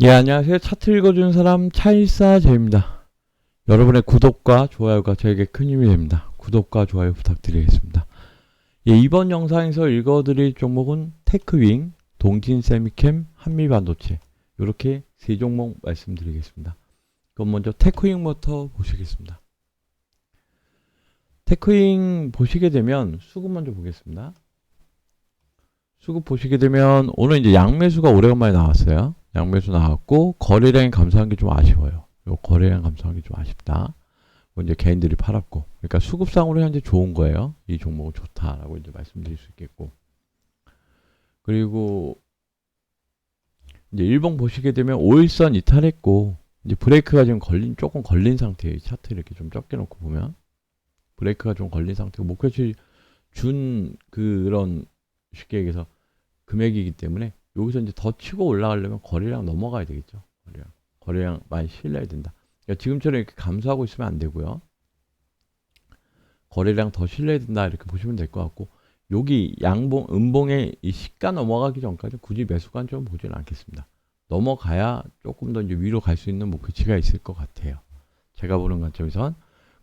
예, 안녕하세요. 차트 읽어주는 사람 차일사제입니다. 여러분의 구독과 좋아요가 저에게 큰 힘이 됩니다. 구독과 좋아요 부탁드리겠습니다. 예, 이번 영상에서 읽어드릴 종목은 테크윙, 동진세미캠, 한미반도체 이렇게 세 종목 말씀드리겠습니다. 그럼 먼저 테크윙부터 보시겠습니다. 테크윙 보시게 되면 수급 먼저 보겠습니다. 수급 보시게 되면 오늘 이제 양매수가 오래간만에 나왔어요. 양매수 나왔고 거래량이 감소한 게 좀 아쉬워요. 요 거래량 감소한 게 좀 아쉽다. 뭐 이제 개인들이 팔았고, 그러니까 수급상으로 현재 좋은 거예요. 이 종목은 좋다라고 이제 말씀드릴 수 있겠고. 그리고 이제 일봉 보시게 되면 5일선 이탈했고 이제 브레이크가 지금 걸린 조금 걸린 상태예요. 차트 이렇게 좀 적게 놓고 보면 브레이크가 좀 걸린 상태고 목표치 준 그런 쉽게 얘기해서 금액이기 때문에 여기서 이제 더 치고 올라가려면 거래량 넘어가야 되겠죠. 거래량. 거래량 많이 실려야 된다. 그러니까 지금처럼 이렇게 감소하고 있으면 안 되고요. 거래량 더 실려야 된다. 이렇게 보시면 될 것 같고, 여기 양봉, 음봉의 이 시가 넘어가기 전까지 굳이 매수 관점 보지는 않겠습니다. 넘어가야 조금 더 이제 위로 갈 수 있는 목표치가 있을 것 같아요. 제가 보는 관점에선.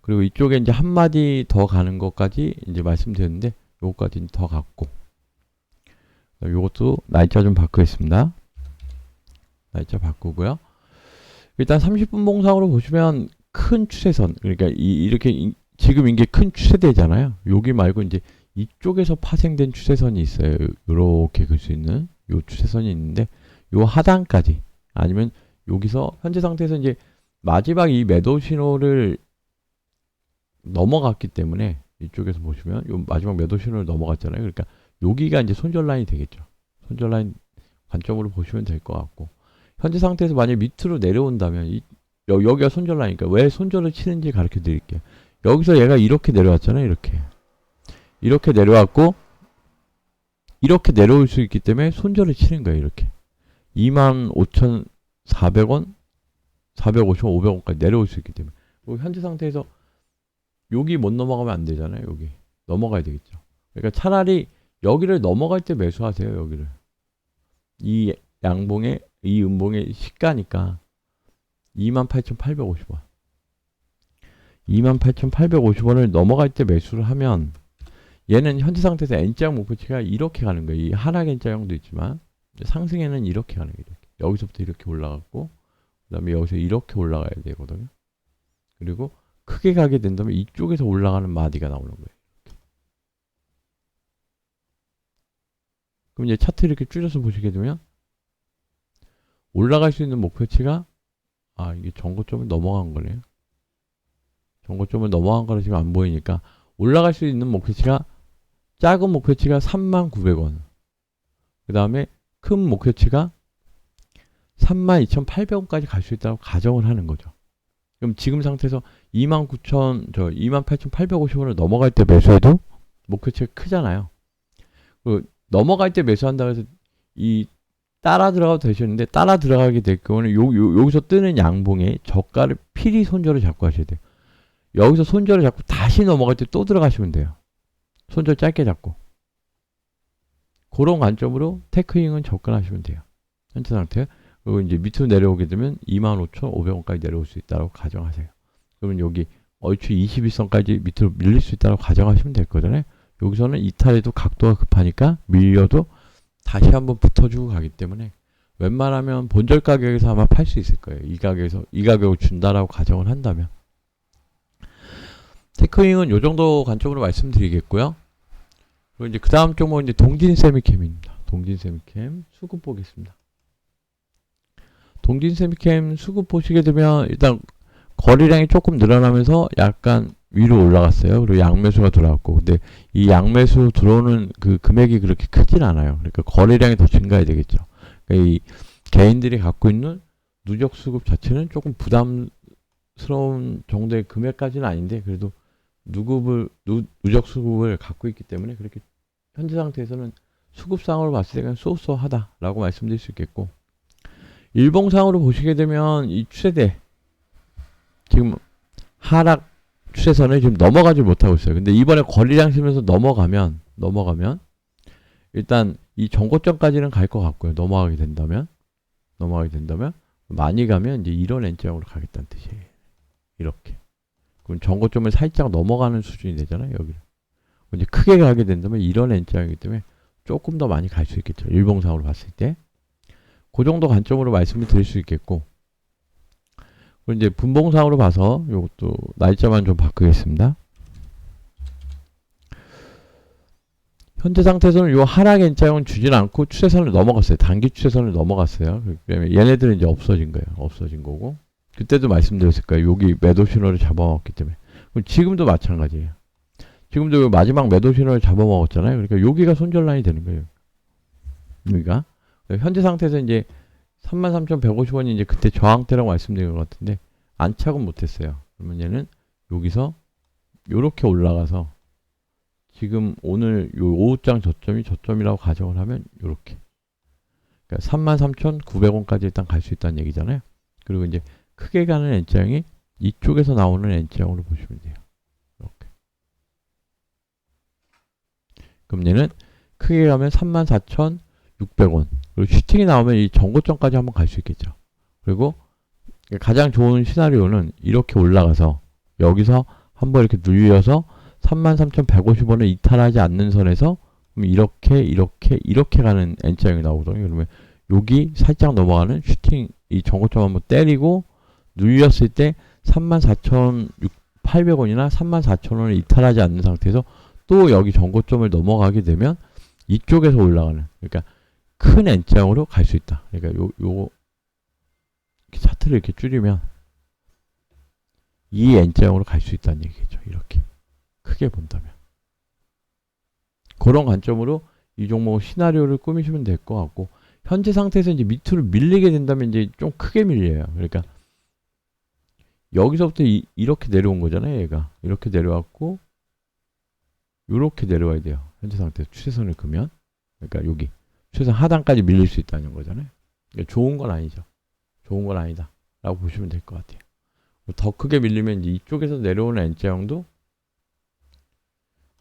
그리고 이쪽에 이제 한 마디 더 가는 것까지 이제 말씀드렸는데, 요거까지는 더 갔고, 요것도 날짜 좀 바꾸겠습니다. 날짜 바꾸고요. 일단 30분 봉상으로 보시면 큰 추세선 그러니까 이, 이렇게 이, 지금 이게 큰 추세대잖아요. 여기 말고 이제 이쪽에서 파생된 추세선이 있어요. 이렇게 글 수 있는 요 추세선이 있는데 요 하단까지 아니면 여기서 현재 상태에서 이제 마지막 이 매도 신호를 넘어갔기 때문에 이쪽에서 보시면 요 마지막 매도 신호를 넘어갔잖아요. 그러니까 여기가 이제 손절 라인이 되겠죠. 손절 라인 관점으로 보시면 될 것 같고 현재 상태에서 만약 밑으로 내려온다면 이, 여, 여기가 손절 라인이니까 왜 손절을 치는지 가르쳐 드릴게요. 여기서 얘가 이렇게 내려왔잖아요. 이렇게 이렇게 내려왔고 이렇게 내려올 수 있기 때문에 손절을 치는 거예요. 이렇게 25,400원 450원, 500원까지 내려올 수 있기 때문에 그리고 현재 상태에서 여기 못 넘어가면 안 되잖아요. 여기 넘어가야 되겠죠. 그러니까 차라리 여기를 넘어갈 때 매수하세요. 여기를 이 양봉의 이 음봉의 시가니까 28,850원 28,850원을 넘어갈 때 매수를 하면 얘는 현재 상태에서 N자형 목표치가 이렇게 가는 거예요. 이 하락 N자형도 있지만 상승에는 이렇게 가는 거예요. 여기서부터 이렇게 올라갔고 그 다음에 여기서 이렇게 올라가야 되거든요. 그리고 크게 가게 된다면 이쪽에서 올라가는 마디가 나오는 거예요. 그럼 이제 차트 이렇게 줄여서 보시게 되면 올라갈 수 있는 목표치가 아 이게 전고점을 넘어간 거네요. 전고점을 넘어간 거라 지금 안 보이니까 올라갈 수 있는 목표치가 작은 목표치가 39,000원. 그 다음에 큰 목표치가 32,800원까지 갈 수 있다고 가정을 하는 거죠. 그럼 지금 상태에서 29,000, 저 28,850원을 넘어갈 때 매수해도 목표치가 크잖아요. 그 넘어갈 때 매수한다고 해서 이 따라 들어가도 되셨는데 따라 들어가게 될 경우는 요, 요, 여기서 뜨는 양봉에 저가를 필히 손절을 잡고 하셔야 돼요. 여기서 손절을 잡고 다시 넘어갈 때 또 들어가시면 돼요. 손절 짧게 잡고. 그런 관점으로 테크잉은 접근하시면 돼요. 현재 상태. 그리고 이제 밑으로 내려오게 되면 25,500원까지 내려올 수 있다고 가정하세요. 그러면 여기 얼추 21선까지 밑으로 밀릴 수 있다고 가정하시면 될 거잖아요. 여기서는 이탈해도 각도가 급하니까 밀려도 다시 한번 붙어주고 가기 때문에 웬만하면 본절 가격에서 아마 팔 수 있을 거예요. 이 가격에서 이 가격을 준다라고 가정을 한다면 테크윙은 요 정도 관점으로 말씀드리겠고요. 그리고 이제 그 다음 종목은 이제 동진 세미캠입니다. 동진 세미캠 수급 보겠습니다. 동진 세미캠 수급 보시게 되면 일단 거래량이 조금 늘어나면서 약간 위로 올라갔어요. 그리고 양매수가 들어왔고, 근데 이 양매수 들어오는 그 금액이 그렇게 크진 않아요. 그러니까 거래량이 더 증가해야 되겠죠. 그러니까 이 개인들이 갖고 있는 누적 수급 자체는 조금 부담스러운 정도의 금액까지는 아닌데, 그래도 누급을 누, 누적 수급을 갖고 있기 때문에 그렇게 현재 상태에서는 수급 상으로 봤을 때는 쏘쏘하다라고 말씀드릴 수 있겠고, 일봉상으로 보시게 되면 이 추세대 지금 하락 추세선을 지금 넘어가지 못하고 있어요. 근데 이번에 거리량 치면서 넘어가면 넘어가면 일단 이 전고점까지는 갈 것 같고요. 넘어가게 된다면 넘어가게 된다면 많이 가면 이제 이런 N자형으로 가겠다는 뜻이에요. 이렇게. 그럼 전고점을 살짝 넘어가는 수준이 되잖아요. 여기를. 이제 크게 가게 된다면 이런 N자형이기 때문에 조금 더 많이 갈 수 있겠죠. 일봉상으로 봤을 때. 그 정도 관점으로 말씀을 드릴 수 있겠고 이제 분봉상으로 봐서 이것도 날짜만 좀 바꾸겠습니다. 현재 상태에서는 이 하락 N자형은 주진 않고 추세선을 넘어갔어요. 단기 추세선을 넘어갔어요. 얘네들은 이제 없어진 거예요. 없어진 거고 그때도 말씀드렸을 거예요. 여기 매도 신호를 잡아먹었기 때문에 그럼 지금도 마찬가지예요. 지금도 마지막 매도 신호를 잡아먹었잖아요. 그러니까 여기가 손절란이 되는 거예요. 여기가 현재 상태에서 이제 33,150원이 이제 그때 저항대라고 말씀드린 것 같은데 안착은 못했어요. 그러면 얘는 여기서 이렇게 올라가서 지금 오늘 요 오후장 저점이 저점이라고 가정을 하면 이렇게 그러니까 33,900원까지 일단 갈 수 있다는 얘기잖아요. 그리고 이제 크게 가는 N자형이 이쪽에서 나오는 N자형으로 보시면 돼요. 이렇게. 그럼 얘는 크게 가면 34,600원. 그리고 슈팅이 나오면 이 전고점까지 한번 갈 수 있겠죠. 그리고 가장 좋은 시나리오는 이렇게 올라가서 여기서 한번 이렇게 눌려서 33,150원을 이탈하지 않는 선에서 이렇게 이렇게 이렇게 가는 N자형이 나오거든요. 그러면 여기 살짝 넘어가는 슈팅 이 전고점 한번 때리고 눌렸을 때 34,800원이나 34,000원을 이탈하지 않는 상태에서 또 여기 전고점을 넘어가게 되면 이쪽에서 올라가는 그러니까 큰 N자형으로 갈 수 있다. 그러니까 요, 요 차트를 이렇게 줄이면 이 N자형으로 갈 수 있다는 얘기겠죠. 이렇게 크게 본다면 그런 관점으로 이 종목 시나리오를 꾸미시면 될 것 같고 현재 상태에서 이제 밑으로 밀리게 된다면 이제 좀 크게 밀려요. 그러니까 여기서부터 이, 이렇게 내려온 거잖아요. 얘가 이렇게 내려왔고 이렇게 내려와야 돼요. 현재 상태에서 추세선을 그면 그러니까 여기 추세선 하단까지 밀릴 수 있다는 거잖아요. 그러니까 좋은 건 아니죠. 좋은 건 아니다. 라고 보시면 될 것 같아요. 더 크게 밀리면 이쪽에서 내려오는 N자형도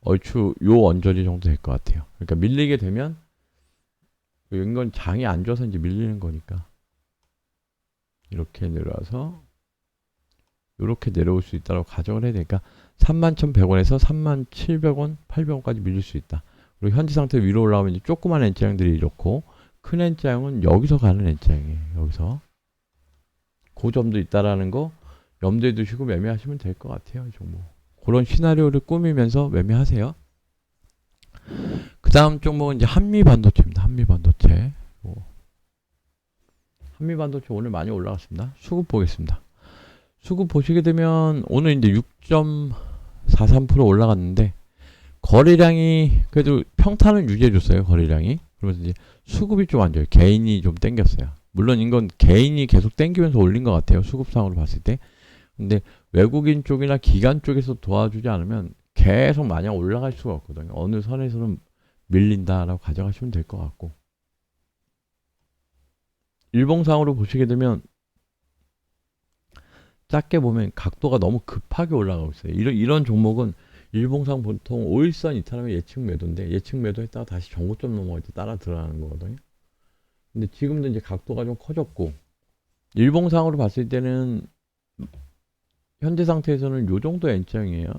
얼추 요 언저리 정도 될 것 같아요. 그러니까 밀리게 되면 이건 장이 안 좋아서 이제 밀리는 거니까 이렇게 내려와서 이렇게 내려올 수 있다고 가정을 해야 되니까 31,100원에서 37,000원, 800원까지 밀릴 수 있다. 그리고 현재 상태 위로 올라오면 조그만 N자형들이 이렇고 큰 N자형은 여기서 가는 N자형이에요. 여기서 그 점도 있다라는 거 염두에 두시고 매매하시면 될 것 같아요. 이 종목. 그런 시나리오를 꾸미면서 매매하세요. 그 다음 종목은 이제 한미반도체입니다. 한미반도체. 한미반도체 오늘 많이 올라갔습니다. 수급 보겠습니다. 수급 보시게 되면 오늘 이제 6.43% 올라갔는데 거래량이 그래도 평탄을 유지해줬어요. 거래량이. 그러면서 이제 수급이 좀 안 좋아요. 개인이 좀 땡겼어요. 물론 이건 개인이 계속 땡기면서 올린 것 같아요. 수급상으로 봤을 때. 근데 외국인 쪽이나 기관 쪽에서 도와주지 않으면 계속 마냥 올라갈 수가 없거든요. 어느 선에서는 밀린다라고 가져가시면 될 것 같고. 일봉상으로 보시게 되면 작게 보면 각도가 너무 급하게 올라가고 있어요. 이런, 이런 종목은 일봉상 보통 5일선 이탈하면 예측 매도인데 예측 매도 했다가 다시 정고점 넘어갈 때 따라 들어가는 거거든요. 근데 지금도 이제 각도가 좀 커졌고 일봉상으로 봤을 때는 현재 상태에서는 요 정도 N자형이에요.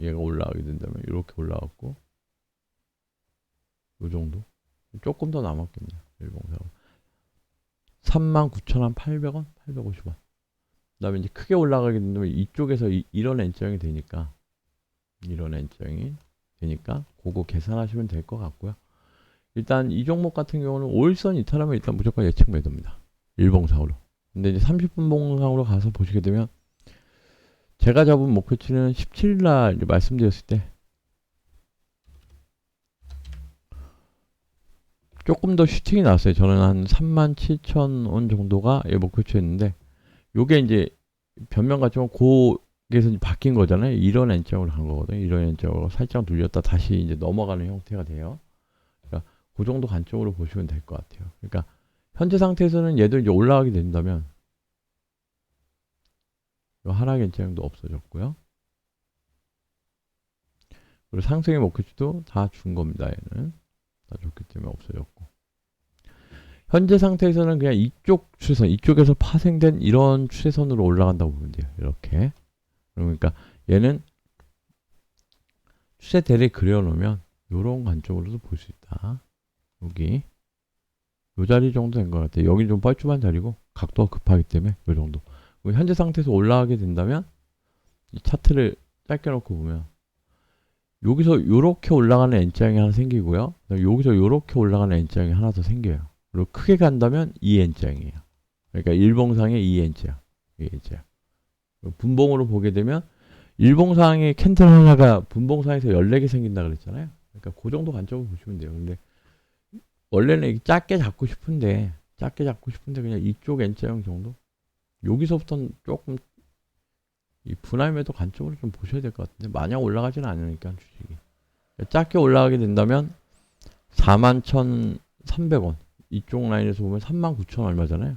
얘가 올라가게 된다면 이렇게 올라갔고 요 정도 조금 더 남았겠네요. 일봉상 39,800원, 850원. 그 다음에 이제 크게 올라가게 된다면 이쪽에서 이, 런 N자형이 되니까 이런 N자형이 되니까 그거 계산하시면 될 것 같고요. 일단 이 종목 같은 경우는 5일선 이탈하면 일단 무조건 예측 매도입니다. 일봉상으로. 근데 이제 30분 봉상으로 가서 보시게 되면 제가 잡은 목표치는 17일 날 말씀드렸을 때 조금 더 슈팅이 나왔어요. 저는 한 3만 7천 원 정도가 예, 목표치였는데 요게 이제 변명 같지만 고 에서 바뀐 거잖아요. 이런 N자으로 간 거거든요. 이런 N자으로 살짝 눌렸다 다시 이제 넘어가는 형태가 돼요. 그러니까 그 정도 관점으로 보시면 될 것 같아요. 그러니까 현재 상태에서는 얘도 이제 올라가게 된다면 하락 N자형도 없어졌고요. 그리고 상승의 목표치도 다 준 겁니다. 얘는 다 줬기 때문에 없어졌고 현재 상태에서는 그냥 이쪽 추세선, 이쪽에서 파생된 이런 추세선으로 올라간다고 보면 돼요. 이렇게. 그러니까 얘는 추세대를 그려놓으면 요런 관점으로도 볼 수 있다. 여기. 요 자리 정도 된 것 같아요. 여기 좀 뻘쭘한 자리고 각도가 급하기 때문에 요 정도. 현재 상태에서 올라가게 된다면 이 차트를 짧게 놓고 보면 여기서 요렇게 올라가는 N자형이 하나 생기고요. 여기서 요렇게 올라가는 N자형이 하나 더 생겨요. 그리고 크게 간다면 2N자형이에요. 그러니까 일봉상의 2N자형. 2N자형. 분봉으로 보게 되면 일봉상의 캔들 하나가 분봉상에서 14개 생긴다 그랬잖아요. 그러니까 그 정도 관점을 보시면 돼요. 근데 원래는 이게 작게 잡고 싶은데 작게 잡고 싶은데 그냥 이쪽 N자형 정도? 여기서부터는 조금 이 분할 매도 관점으로 좀 보셔야 될 것 같은데 마냥 올라가지는 않으니까 주식이 작게 올라가게 된다면 41,300원 이쪽 라인에서 보면 39,000 얼마잖아요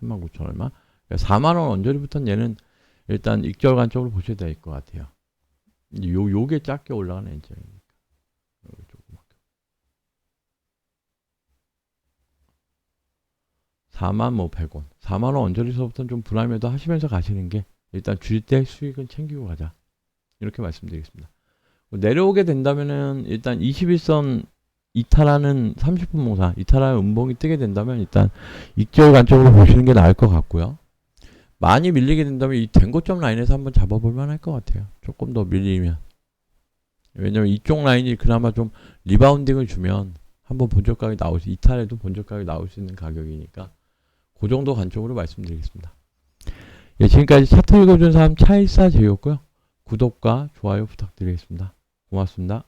39,000 얼마 그러니까 4만원 언저리부터는 얘는 일단 익절 관점으로 보셔야 될 것 같아요 요, 요게 작게 올라가는 여기 조그맣게 4만 뭐 100원 4만 원 언저리서부터는 좀 매도 하시면서 가시는 게 일단 줄 때 수익은 챙기고 가자. 이렇게 말씀드리겠습니다. 내려오게 된다면은 일단 21선 이탈하는 30분 몽사, 이탈하는 음봉이 뜨게 된다면 일단 익절 관점으로 보시는 게 나을 것 같고요. 많이 밀리게 된다면 이 된고점 라인에서 한번 잡아볼 만할 것 같아요. 조금 더 밀리면. 왜냐면 이쪽 라인이 그나마 좀 리바운딩을 주면 한번 본적 가격이 나올 수, 이탈해도 본적 가격이 나올 수 있는 가격이니까 그 정도 관점으로 말씀드리겠습니다. 예, 지금까지 차트 읽어준 사람 차일사 제이였고요. 구독과 좋아요 부탁드리겠습니다. 고맙습니다.